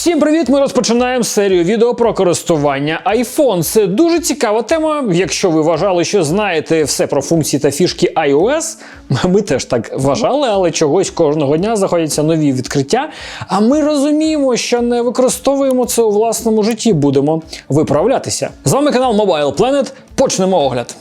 Всім привіт! Ми розпочинаємо серію відео про користування iPhone. Це дуже цікава тема. Якщо ви вважали, що знаєте все про функції та фішки iOS, ми теж так вважали, але чогось кожного дня заходяться нові відкриття. А ми розуміємо, що не використовуємо це у власному житті. Будемо виправлятися. З вами канал Mobile Planet. Почнемо огляд.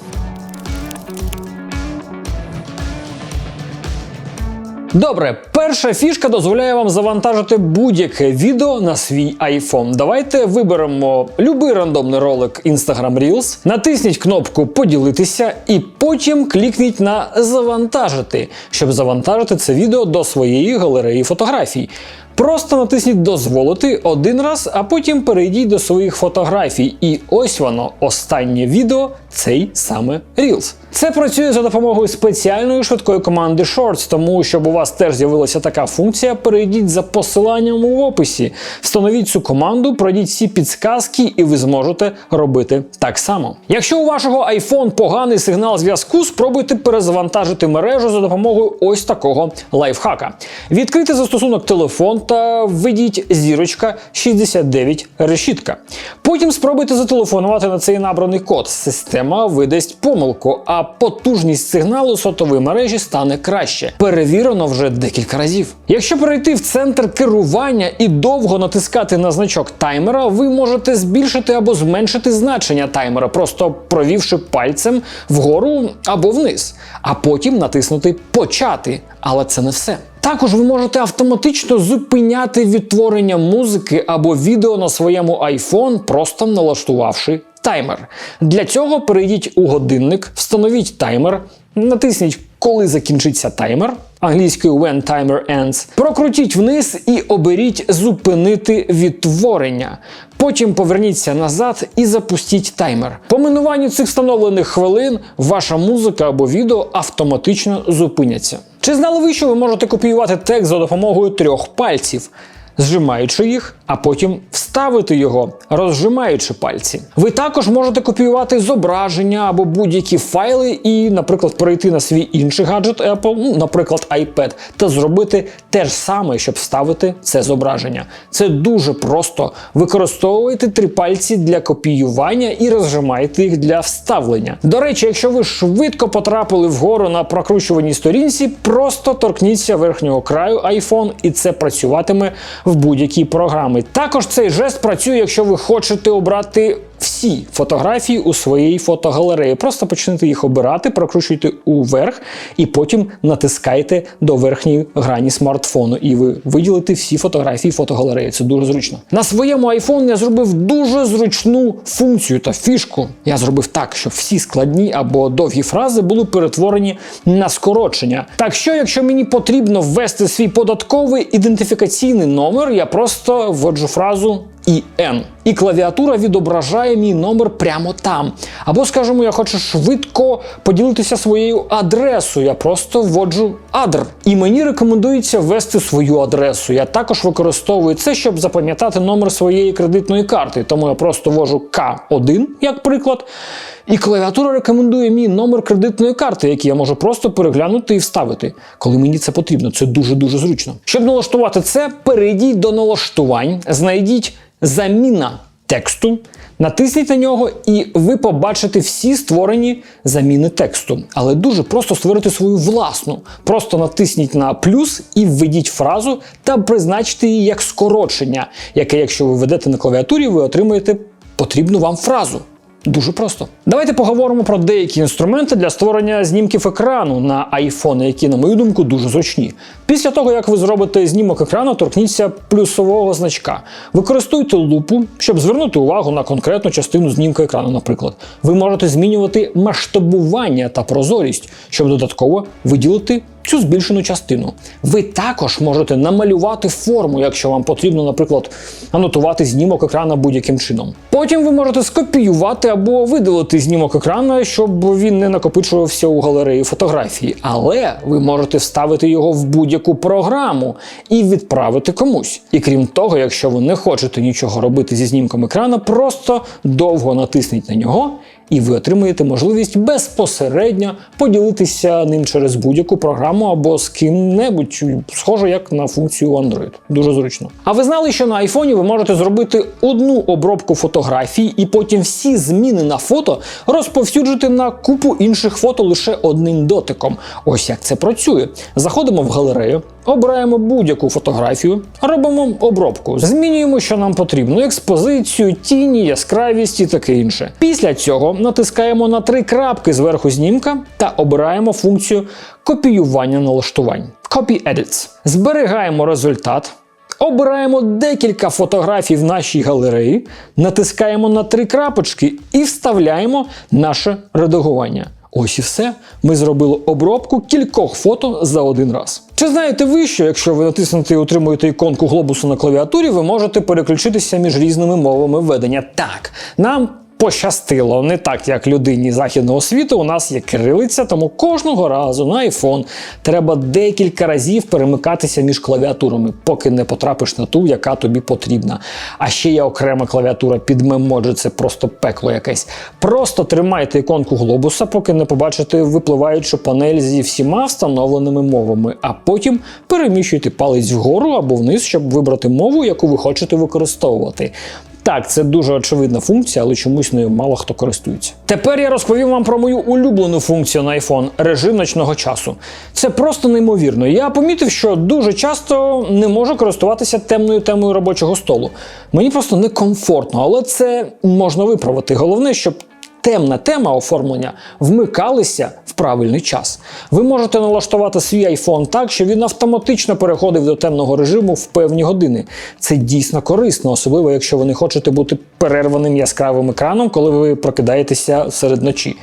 Добре, перша фішка дозволяє вам завантажити будь-яке відео на свій iPhone. Давайте виберемо будь-який рандомний ролик Instagram Reels, натисніть кнопку Поділитися і потім клікніть на Завантажити, щоб завантажити це відео до своєї галереї фотографій. Просто натисніть Дозволити один раз, а потім перейдіть до своїх фотографій. І ось воно, останнє відео, цей саме Reels. Це працює за допомогою спеціальної швидкої команди Shorts, тому щоб у вас теж з'явилася така функція, перейдіть за посиланням в описі, встановіть цю команду, пройдіть всі підсказки, і ви зможете робити так само. Якщо у вашого iPhone поганий сигнал зв'язку, спробуйте перезавантажити мережу за допомогою ось такого лайфхака. Відкрийте застосунок телефон та введіть зірочка 69 решітка. Потім спробуйте зателефонувати на цей набраний код. Система видасть помилку, а потужність сигналу сотової мережі стане краще. Перевірено вже декілька разів. Якщо перейти в центр керування і довго натискати на значок таймера, ви можете збільшити або зменшити значення таймера, просто провівши пальцем вгору або вниз, а потім натиснути Почати. Але це не все. Також ви можете автоматично зупиняти відтворення музики або відео на своєму iPhone, просто налаштувавши таймер. Для цього перейдіть у годинник, встановіть таймер, натисніть коли закінчиться таймер, англійською when timer ends, прокрутіть вниз і оберіть зупинити відтворення. Потім поверніться назад і запустіть таймер. По минуванню цих встановлених хвилин ваша музика або відео автоматично зупиняться. Чи знали ви, що ви можете копіювати текст за допомогою трьох пальців? Зжимаючи їх, а потім вставити його, розжимаючи пальці. Ви також можете копіювати зображення або будь-які файли і, наприклад, перейти на свій інший гаджет Apple, ну, наприклад, iPad, та зробити те ж саме, щоб вставити це зображення. Це дуже просто. Використовуйте три пальці для копіювання і розжимайте їх для вставлення. До речі, якщо ви швидко потрапили вгору на прокручуваній сторінці, просто торкніться верхнього краю iPhone, і це працюватиме в будь-якій програмі. Також цей жест працює, якщо ви хочете обрати всі фотографії у своїй фотогалереї. Просто почнете їх обирати, прокручуйте уверх і потім натискайте до верхньої грані смартфону, і ви виділите всі фотографії фотогалереї. Це дуже зручно. На своєму iPhone я зробив дуже зручну функцію та фішку. Я зробив так, щоб всі складні або довгі фрази були перетворені на скорочення. Так що, якщо мені потрібно ввести свій податковий ідентифікаційний номер, я просто вводжу фразу IN. І клавіатура відображає мій номер прямо там. Або, скажімо, я хочу швидко поділитися своєю адресою. Я просто вводжу адр. І мені рекомендується ввести свою адресу. Я також використовую це, щоб запам'ятати номер своєї кредитної карти. Тому я просто ввожу К1, як приклад. І клавіатура рекомендує мій номер кредитної карти, який я можу просто переглянути і вставити, коли мені це потрібно. Це дуже-дуже зручно. Щоб налаштувати це, перейдіть до налаштувань, знайдіть заміна тексту, натисніть на нього, і ви побачите всі створені заміни тексту. Але дуже просто створити свою власну. Просто натисніть на плюс і введіть фразу та призначте її як скорочення, яке, якщо ви ведете на клавіатурі, ви отримаєте потрібну вам фразу. Дуже просто. Давайте поговоримо про деякі інструменти для створення знімків екрану на iPhone, які, на мою думку, дуже зручні. Після того, як ви зробите знімок екрану, торкніться плюсового значка. Використуйте лупу, щоб звернути увагу на конкретну частину знімка екрану, наприклад. Ви можете змінювати масштабування та прозорість, щоб додатково виділити цю збільшену частину. Ви також можете намалювати форму, якщо вам потрібно, наприклад, анотувати знімок екрана будь-яким чином. Потім ви можете скопіювати або видалити знімок екрана, щоб він не накопичувався у галереї фотографії. Але ви можете вставити його в будь-яку програму і відправити комусь. І крім того, якщо ви не хочете нічого робити зі знімком екрана, просто довго натисніть на нього і ви отримаєте можливість безпосередньо поділитися ним через будь-яку програму або з ким-небудь, схоже як на функцію Android. Дуже зручно. А ви знали, що на айфоні ви можете зробити одну обробку фотографій і потім всі зміни на фото розповсюджити на купу інших фото лише одним дотиком. Ось як це працює. Заходимо в галерею, обираємо будь-яку фотографію, робимо обробку, змінюємо, що нам потрібно: експозицію, тіні, яскравість і таке інше. Після цього натискаємо на три крапки зверху знімка та обираємо функцію копіювання налаштувань. Copy Edits. Зберігаємо результат. Обираємо декілька фотографій в нашій галереї, натискаємо на три крапочки і вставляємо наше редагування. Ось і все. Ми зробили обробку кількох фото за один раз. Чи знаєте ви, що якщо ви натиснете і отримуєте іконку глобусу на клавіатурі, ви можете переключитися між різними мовами ведення? Так, нам пощастило, не так як людині західного світу. У нас є кирилиця, тому кожного разу на iPhone треба декілька разів перемикатися між клавіатурами, поки не потрапиш на ту, яка тобі потрібна. А ще є окрема клавіатура під мемоджі, це просто пекло якесь. Просто тримайте іконку глобуса, поки не побачите випливаючу панель зі всіма встановленими мовами, а потім переміщуйте палець вгору або вниз, щоб вибрати мову, яку ви хочете використовувати. Так, це дуже очевидна функція, але чомусь нею мало хто користується. Тепер я розповім вам про мою улюблену функцію на iPhone режим ночного часу. Це просто неймовірно. Я помітив, що дуже часто не можу користуватися темною темою робочого столу. Мені просто некомфортно, але це можна виправити. Головне, щоб темна тема оформлення вмикалися в правильний час. Ви можете налаштувати свій iPhone так, що він автоматично переходив до темного режиму в певні години. Це дійсно корисно, особливо якщо ви не хочете бути перерваним яскравим екраном, коли ви прокидаєтеся серед ночі.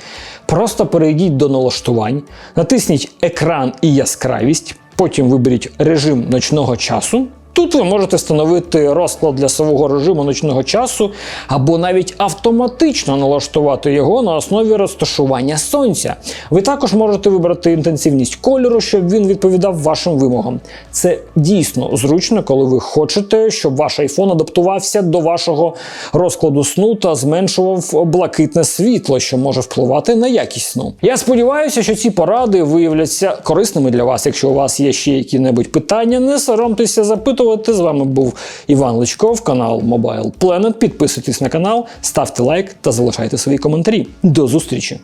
Просто перейдіть до налаштувань, натисніть екран і яскравість, потім виберіть режим ночного часу. Тут ви можете встановити розклад для свого режиму ночного часу, або навіть автоматично налаштувати його на основі розташування сонця. Ви також можете вибрати інтенсивність кольору, щоб він відповідав вашим вимогам. Це дійсно зручно, коли ви хочете, щоб ваш iPhone адаптувався до вашого розкладу сну та зменшував блакитне світло, що може впливати на якість сну. Я сподіваюся, що ці поради виявляться корисними для вас. Якщо у вас є ще які-небудь питання, не соромтеся запитувати. З вами був Іван Личков, канал Mobile Planet. Підписуйтесь на канал, ставте лайк та залишайте свої коментарі. До зустрічі!